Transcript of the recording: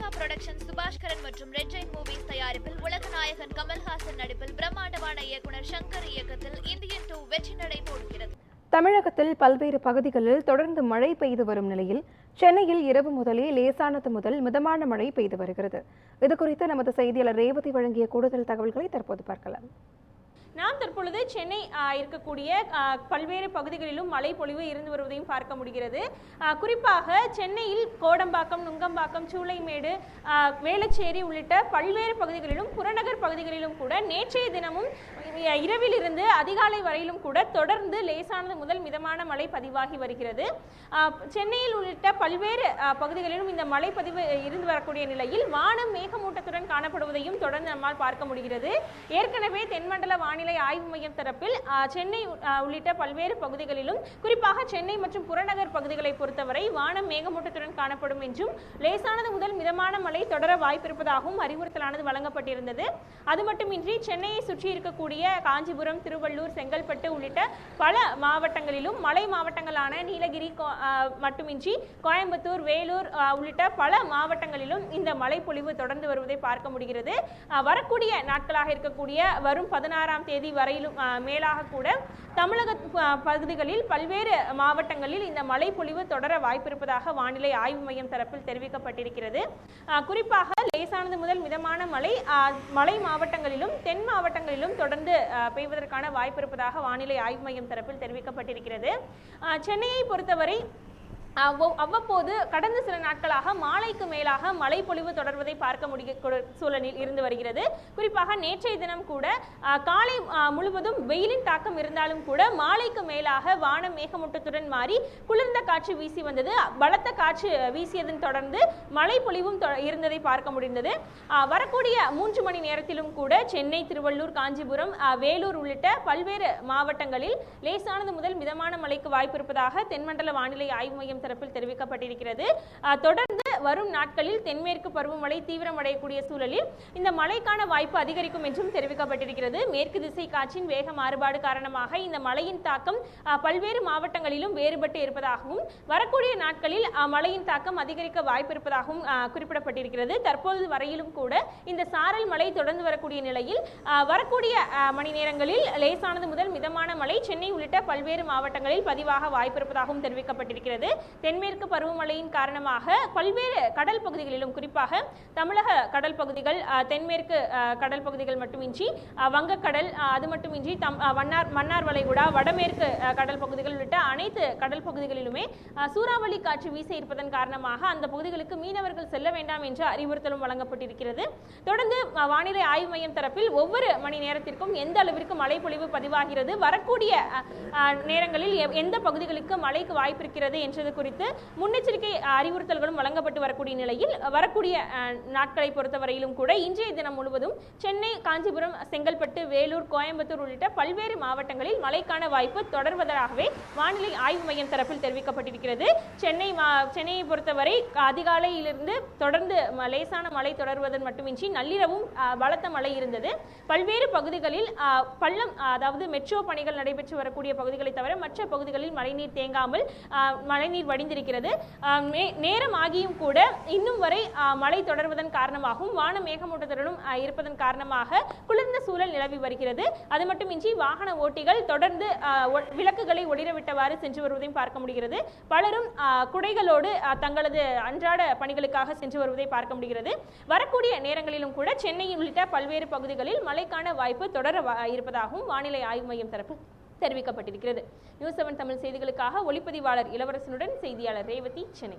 Lyca production Subaskaran மற்றும் red Jain movies தயாரிப்பில் உலகநாயகன் கமல்ஹாசன் நடிப்பில் பிரம்மாண்டமான இயக்குனர் சங்கர் இயக்கத்தில் இந்தியன் டூ வெற்றி நடை போடுகிறது. தமிழகத்தில் பல்வேறு பகுதிகளில் தொடர்ந்து மழை பெய்து வரும் நிலையில் சென்னையில் இரவு முதலே லேசானது முதல் மிதமான மழை பெய்து வருகிறது. இது குறித்து நமது செய்தியாளர் ரேவதி வழங்கிய கூடுதல் தகவல்களை தற்போது பார்க்கலாம். நாம் தற்பொழுது சென்னை இருக்கக்கூடிய பல்வேறு பகுதிகளிலும் மழை பொழிவு இருந்து வருவதையும் பார்க்க முடிகிறது. குறிப்பாக சென்னையில் கோடம்பாக்கம் நுங்கம்பாக்கம் சூளைமேடு வேளச்சேரி உள்ளிட்ட பல்வேறு பகுதிகளிலும் புறநகர் பகுதிகளிலும் கூட நேற்றைய தினமும் இரவில் இருந்து அதிகாலை வரையிலும் கூட தொடர்ந்து லேசானது முதல் மிதமான மழை பதிவாகி வருகிறது. சென்னையில் உள்ளிட்ட பல்வேறு பகுதிகளிலும் இந்த மழை பதிவு இருந்து வரக்கூடிய நிலையில் வானம் மேகமூட்டத்துடன் காணப்படுவதையும் தொடர்ந்து நம்மால் பார்க்க முடிகிறது. ஏற்கனவே தென்மண்டல வானிலை ஆய்வு மையம் தரப்பில் சென்னை உள்ளிட்ட பல்வேறு பகுதிகளிலும் குறிப்பாக சென்னை மற்றும் புறநகர் பகுதிகளை பொறுத்தவரை வானம் மேகமூட்டத்துடன் காணப்படும் என்றும் லேசானது முதல் மிதமான மழை தொடர வாய்ப்பிருப்பதாகவும் அறிவுறுத்தலானது வழங்கப்பட்டிருந்தது. அது மட்டுமின்றி சென்னையை சுற்றி இருக்கக்கூடிய காஞ்சிபுரம் திருவள்ளூர் செங்கல்பட்டு உள்ளிட்ட பல மாவட்டங்களிலும் மலை மாவட்டங்களான நீலகிரி கோ- மட்டுமின்றி கோயம்புத்தூர் வேலூர் உள்ளிட்ட பல மாவட்டங்களிலும் இந்த மழை பொழிவு தொடர்ந்து வருவதை பார்க்க முடிகிறது. வரக்கூடிய நாட்களாக இருக்கக்கூடிய வரும் பதினாறாம் தேதி வரையிலும் மேலாக கூட தமிழக பகுதிகளில் பல்வேறு மாவட்டங்களில் இந்த மழை பொழிவு தொடர வாய்ப்பிருப்பதாக வானிலை ஆய்வு மையம் தரப்பில் தெரிவிக்கப்பட்டிருக்கிறது. குறிப்பாக லேசானது முதல் மிதமான மழை மலை மாவட்டங்களிலும் தென் மாவட்டங்களிலும் தொடர்ந்து பெய்வதற்கான வாய்ப்பிருப்பதாக வானிலை ஆய்வு மையம் தரப்பில் தெரிவிக்கப்பட்டிருக்கிறது. சென்னையை பொறுத்தவரை அவ்வப்போது கடந்த சில நாட்களாக மாலைக்கு மேலாக மழை பொழிவு தொடர்வதை பார்க்க முடிய சூழலில் இருந்து வருகிறது. குறிப்பாக நேற்றைய தினம் கூட காலை முழுவதும் வெயிலின் தாக்கம் இருந்தாலும் கூட மாலைக்கு மேலாக வானம் மேகமூட்டத்துடன் மாறி குளிர்ந்த காற்று வீசி வந்தது. பலத்த காற்று வீசியதன் தொடர்ந்து மழை பொழிவும் தொ- இருந்ததை பார்க்க முடிந்தது. வரக்கூடிய மூன்று மணி நேரத்திலும் கூட சென்னை திருவள்ளூர் காஞ்சிபுரம் வேலூர் உள்ளிட்ட பல்வேறு மாவட்டங்களில் லேசானது முதல் மிதமான மழைக்கு வாய்ப்பு இருப்பதாக தென்மண்டல வானிலை ஆய்வு மையம் தரப்பில் தெரிவிக்கப்பட்டிருக்கிறது. தொடர்ந்து வரும் நாட்களில் தென்மேற்கு பருவமழை தீவிரமடையக்கூடிய சூழலில் இந்த மழைக்கான வாய்ப்பு அதிகரிக்கும் என்றும் தெரிவிக்கப்பட்டிருக்கிறது. மேற்கு திசை காற்றின் வேக மாறுபாடு காரணமாக இந்த மழையின் தாக்கம் பல்வேறு மாவட்டங்களிலும் வேறுபட்டு இருப்பதாகவும் வரக்கூடிய நாட்களில் மழையின் தாக்கம் அதிகரிக்க வாய்ப்பு இருப்பதாகவும் குறிப்பிடப்பட்டிருக்கிறது. தற்போது வரையிலும் கூட இந்த சாரல் மழை தொடர்ந்து வரக்கூடிய நிலையில் வரக்கூடிய மணி நேரங்களில் லேசானது முதல் மிதமான மழை சென்னை உள்ளிட்ட பல்வேறு மாவட்டங்களில் பதிவாக வாய்ப்பிருப்பதாகவும் தெரிவிக்கப்பட்டிருக்கிறது. தென்மேற்கு பருவமழையின் காரணமாக பல்வேறு கடல் பகுதிகளிலும் குறிப்பாக தமிழக கடல் பகுதிகள் தென்மேற்கு கடல் பகுதிகள் மட்டுமின்றி வங்கக்கடல் அது மட்டுமின்றி தம் மன்னார் மன்னார் வளைகுடா வடமேற்கு கடல் பகுதிகள் உள்ளிட்ட அனைத்து கடல் பகுதிகளிலுமே சூறாவளி காற்று வீச இருப்பதன் காரணமாக அந்த பகுதிகளுக்கு மீனவர்கள் செல்ல வேண்டாம் என்ற அறிவுறுத்தலும் வழங்கப்பட்டிருக்கிறது. தொடர்ந்து வானிலை ஆய்வு மையம் தரப்பில் ஒவ்வொரு மணி நேரத்திற்கும் எந்த அளவிற்கு மழை பொழிவு பதிவாகிறது வரக்கூடிய நேரங்களில் எந்த பகுதிகளுக்கு மழைக்கு வாய்ப்பு இருக்கிறது என்றது குறித்து முன்னெச்சரிக்கை அறிவுறுத்தல்களும் வழங்கப்பட்டு வரக்கூடிய நிலையில் வரக்கூடிய நாட்களை பொறுத்தவரையிலும் கூட இன்றைய தினம் முழுவதும் சென்னை காஞ்சிபுரம் செங்கல்பட்டு வேலூர் கோயம்புத்தூர் உள்ளிட்ட பல்வேறு மாவட்டங்களில் மழைக்கான வாய்ப்பு தொடர்வதாகவே வானிலை ஆய்வு மையம் தரப்பில் தெரிவிக்கப்பட்டிருக்கிறது. சென்னை மா சென்னையை பொறுத்தவரை அதிகாலையிலிருந்து தொடர்ந்து லேசான மழை தொடர்வதன் மட்டுமின்றி நள்ளிரவும் பலத்த மழை இருந்தது. பல்வேறு பகுதிகளில் பள்ளம் அதாவது மெட்ரோ பணிகள் நடைபெற்று வரக்கூடிய பகுதிகளை தவிர மற்ற பகுதிகளில் மழைநீர் தேங்காமல் மழைநீர் வடிந்திருக்கிறது. நேரம் ஆகியும் கூட கூட இன்னும் வரை மழை தொடர்வதன் காரணமாகவும் வான மேகமூட்டத்துடனும் இருப்பதன் காரணமாக குளிர்ந்த சூழல் நிலவி வருகிறது. அது மட்டுமின்றி வாகன ஓட்டிகள் தொடர்ந்து விளக்குகளை ஒளிரவிட்டவாறு சென்று வருவதையும் பார்க்க முடிகிறது. பலரும் குடைகளோடு தங்களது அன்றாட பணிகளுக்காக சென்று வருவதை பார்க்க முடிகிறது. வரக்கூடிய நேரங்களிலும் கூட சென்னை உள்ளிட்ட பல்வேறு பகுதிகளில் மழைக்கான வாய்ப்பு தொடர வா- இருப்பதாகவும் வானிலை ஆய்வு மையம் தரப்பு தெரிவிக்கப்பட்டிருக்கிறது. நியூஸ் செவன் தமிழ் செய்திகளுக்காக ஒளிப்பதிவாளர் இளவரசனுடன் செய்தியாளர் ரேவதி சென்னை.